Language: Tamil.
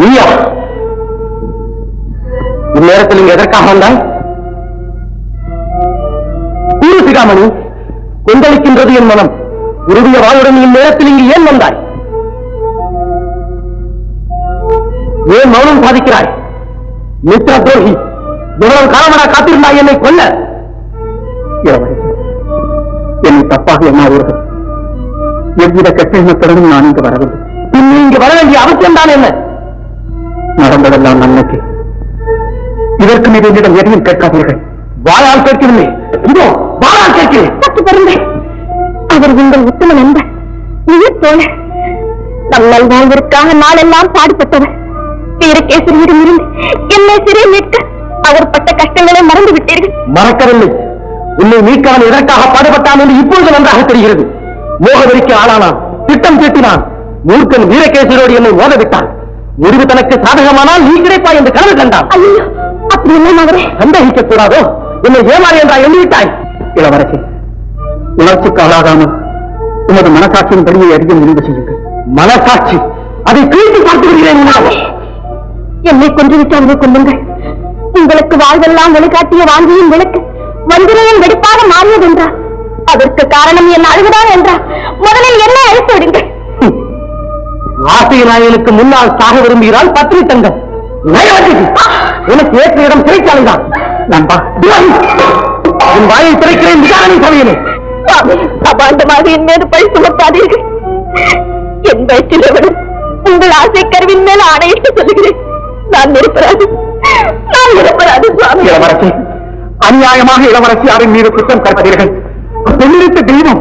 நீயா? இந்நேரத்தில் இங்கு எதற்காக வந்தாய்? கூறு சிகாமணி கொந்தளிக்கின்றது என் மனம். உருவிய வாயுடன் இந்நேரத்தில் இங்கு ஏன் வந்தாய்? ஏன் மௌனம் சாதிக்கிறாய்? மித்ர துரோகி எவ்வளவு காலமடா காத்திருந்தாய் என்னை கொல்ல? என்னை தப்பாக என்ன எண்ணாதீர்கள். எவ்வித கட்டிடத்துடனும் நான் இங்கு வரவில்லை. இங்கு வர வேண்டிய அவசியம் தான் என்ன? நடந்ததெல்லாம் நன்மைக்கு. இதற்கு மீது என்னிடம் எதையும் கேட்காதீர்கள். வாயால் கேட்கவில்லை. இதோ வாயால் கேட்கிறேன். பாருங்கள் அவர் உங்கள் உத்தம நண்பர். உயிர் தோழர் நம் நல்வாழ்விற்காக நாளெல்லாம் பாடுபட்டவர். வீரகேசரியிடம் இருந்து என்னை சிறை மீட்க அவர் பட்ட கஷ்டங்களை மறந்து விட்டீர்கள். மறக்கவில்லை. உன்னை மீட்கவன் எதற்காக பாடுபட்டான் என்று இப்பொழுது நன்றாக தெரிகிறது. மோகவெறிக்கு ஆளானான். திட்டம் தீட்டினான். மூர்க்கன் வீரகேசரோடு என்னை மோதவிட்டான். முடிவு தனக்கு சாதகமானால் நீ கிடைப்பாய் என்று கனவு கண்டான். அப்படி எல்லாம் அவரே சந்தேகிக்க கூடாதோ என்னை ஏமாறி என்றா எண்ணிவிட்டாய். இளவரசி உணர்ச்சிக்கு ஆளாகாமல் உமது மனசாட்சியின் படியை அறிய முடிவு செய்யுங்கள். மனசாட்சி அதை கிழித்து பார்த்து விடுகிறேன். என்னை கொன்றுவிட்டு அவரை கொல்லுங்கள். உங்களுக்கு வாழ்வெல்லாம் வழிகாட்டிய வாழ்வியின் விளக்கு வந்திரையின் வெடிப்பாக மாறியது என்றார். அதற்கு காரணம் என் அழுகுதான் என்றார். ஆசை நாயனுக்கு முன்னால் சாக விரும்புகிறாள் பத்னி தங்கம் உனக்கு ஏற்ற இடம் சிறைச்சாலைதான். நண்பா துரோகி. உன் வாயை திறக்கிறேன் விசாரணை சமையலே சுவாமி அபாண்டமாக என் மீது பழி சுமத்தாதீர்கள் என் வயிற்றிலவரும் உங்கள் ஆசை கருவின் மேல் ஆணையிட்டு சொல்லுகிறேன். நான் நிரப்பராது. நான் நிரப்பராது சுவாமி. இளவரசி அநியாயமாக இளவரசி அவரின் மீது குற்றம் கற்பதீர்கள் பெண்ணிருத்த தெய்வம்.